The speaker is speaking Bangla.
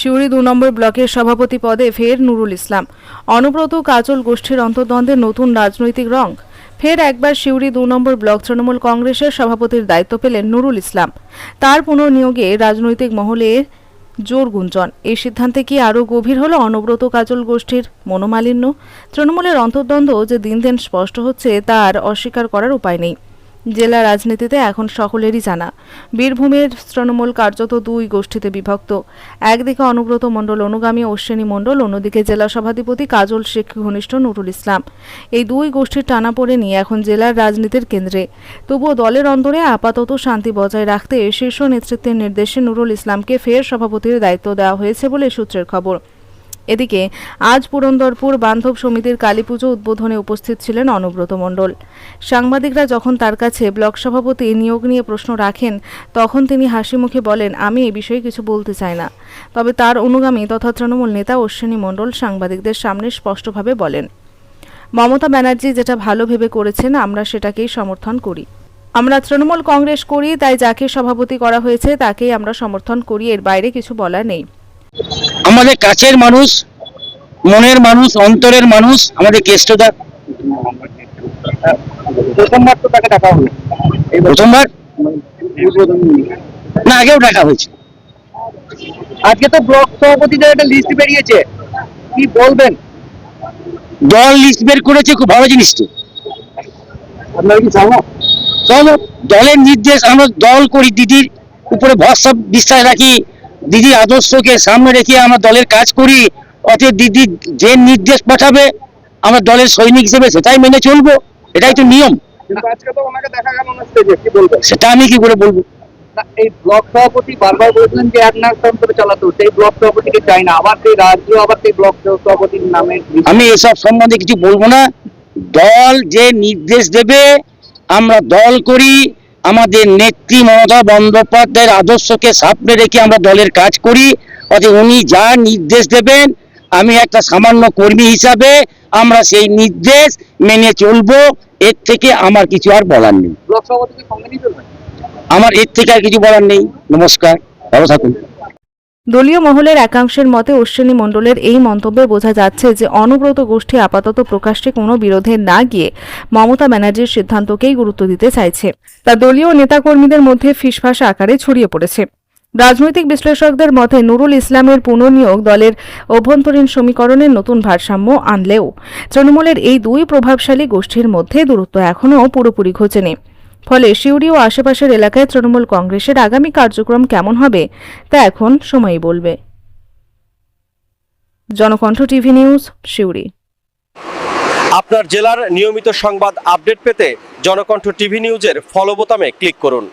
সিউড়ি দু নম্বর ব্লকের সভাপতি পদে ফের নুরুল ইসলাম। অনুব্রত কাজল গোষ্ঠীর অন্তর্দ্বন্দ্বের নতুন রাজনৈতিক রং। ফের একবার সিউড়ি দু নম্বর ব্লক তৃণমূল কংগ্রেসের সভাপতির দায়িত্ব পেলেন নুরুল ইসলাম। তার পুনর্নিয়োগে রাজনৈতিক মহলে জোর গুঞ্জন। এই সিদ্ধান্তে কি আরও গভীর হলো অনব্রত কাজল গোষ্ঠীর মনোমালিন্য? তৃণমূলের অন্তর্দ্বন্দ্ব যে দিন দিন স্পষ্ট হচ্ছে তার অস্বীকার করার উপায় নেই। জেলা রাজনীতিতে এখন সকলেরই জানা। বীরভূমের তৃণমূল কার্যত দুই গোষ্ঠীতে বিভক্ত। একদিকে অনুব্রত মণ্ডল অনুগামী অশ্বিনী মণ্ডল, অন্যদিকে জেলা সভাধিপতি কাজল শেখ ঘনিষ্ঠ নুরুল ইসলাম। এই দুই গোষ্ঠীর টানা পড়ে নিয়ে এখন জেলার রাজনীতির কেন্দ্রে। তবুও দলের অন্তরে আপাতত শান্তি বজায় রাখতে শীর্ষ নেতৃত্বের নির্দেশে নুরুল ইসলামকে ফের সভাপতির দায়িত্ব দেওয়া হয়েছে বলে সূত্রের খবর। এদিকে আজ পুরন্দরপুর বান্ধব সমিতির কালীপুজো উদ্বোধনে উপস্থিত ছিলেন অনুব্রত মণ্ডল। সাংবাদিকরা যখন তার কাছে ব্লক সভাপতি নিয়োগ নিয়ে প্রশ্ন রাখেন, তখন তিনি হাসি মুখে বলেন, আমি এ বিষয়ে কিছু বলতে চাই না। তবে তার অনুগামী তথা তৃণমূল নেতা অশ্বিনী মণ্ডল সাংবাদিকদের সামনে স্পষ্টভাবে বলেন, মমতা ব্যানার্জি যেটা ভালো ভেবে করেছেন, আমরা সেটাকেই সমর্থন করি। আমরা তৃণমূল কংগ্রেস করি, তাই যাকে সভাপতি করা হয়েছে, তাকেই আমরা সমর্থন করি, এর বাইরে কিছু বলা নেই। আমাদের কাছের মানুষ মনের মানুষ অন্তরের মানুষ আমাদের কেষ্টদা। প্রথমবার তো তাকে ডাকা হলো। প্রথমবার? না আগেও ডাকা হয়েছে। আজকে তো ব্লক সভাপতিদের একটা লিস্ট বেরিয়েছে। কি বলবেন? দল লিস্ট বের করেছে খুব ভালো জিনিস তো। আপনারা কি চলো দলের নির্দেশ আমরা দল করি দিদির উপরে ভরসা বিশ্বাস রাখি। দিদির আদর্শকে সামনে রেখে আমরা দলের কাজ করি অতএব দিদি যে নির্দেশ পাঠাবে আমরা দলের সৈনিক হিসেবে সেটাই মেনে চলবো। এটাই তো নিয়ম। সেটা আমি কি করে বলব? এই ব্লক সভাপতি বারবার বলেছিলেন যে এক চালাতো সেই ব্লক সভাপতিকে চাই না। আবার সেই রাজ্য আবার সেই ব্লক সভাপতির নামে আমি এসব সম্বন্ধে কিছু বলব না। দল যে নির্দেশ দেবে আমরা দল করি আমাদের নেত্রী মমতা বন্দ্যোপাধ্যায়ের আদর্শকে সামনে রেখে আমরা দলের কাজ করি অর্থাৎ উনি যা নির্দেশ দেবেন আমি একটা সামান্য কর্মী হিসাবে আমরা সেই নির্দেশ মেনে চলবো এর থেকে আমার কিছু আর বলার নেই। আমার এর থেকে আর কিছু বলার নেই। নমস্কার ভালো থাকুন। দলীয় মহলের একাংশের মতে অশ্বিনী মণ্ডলের এই মন্তব্যে বোঝা যাচ্ছে যে অনুব্রত গোষ্ঠী আপাতত প্রকাশ্যে কোনো বিরোধে না গিয়ে মমতা ব্যানার্জির সিদ্ধান্তকেই গুরুত্ব দিতে চাইছে। তা দলীয় নেতাকর্মীদের মধ্যে ফিসফাস আকারে ছড়িয়ে পড়েছে। রাজনৈতিক বিশ্লেষকদের মতে নুরুল ইসলামের পুনর্নিয়োগ দলের অভ্যন্তরীণ সমীকরণের নতুন ভারসাম্য আনলেও তৃণমূলের এই দুই প্রভাবশালী গোষ্ঠীর মধ্যে দূরত্ব এখনও পুরোপুরি ঘোচেনি। ফলে সিউড়ি ও আশেপাশের এলাকায় তৃণমূল কংগ্রেসের আগামী কার্যক্রম কেমন হবে, তা এখন সময়ই বলবে। Janakantha TV news, Suri. আপনার জেলার নিয়মিত সংবাদ আপডেট পেতে জনকণ্ঠ টিভি নিউজের ফলো বোতামে ক্লিক করুন।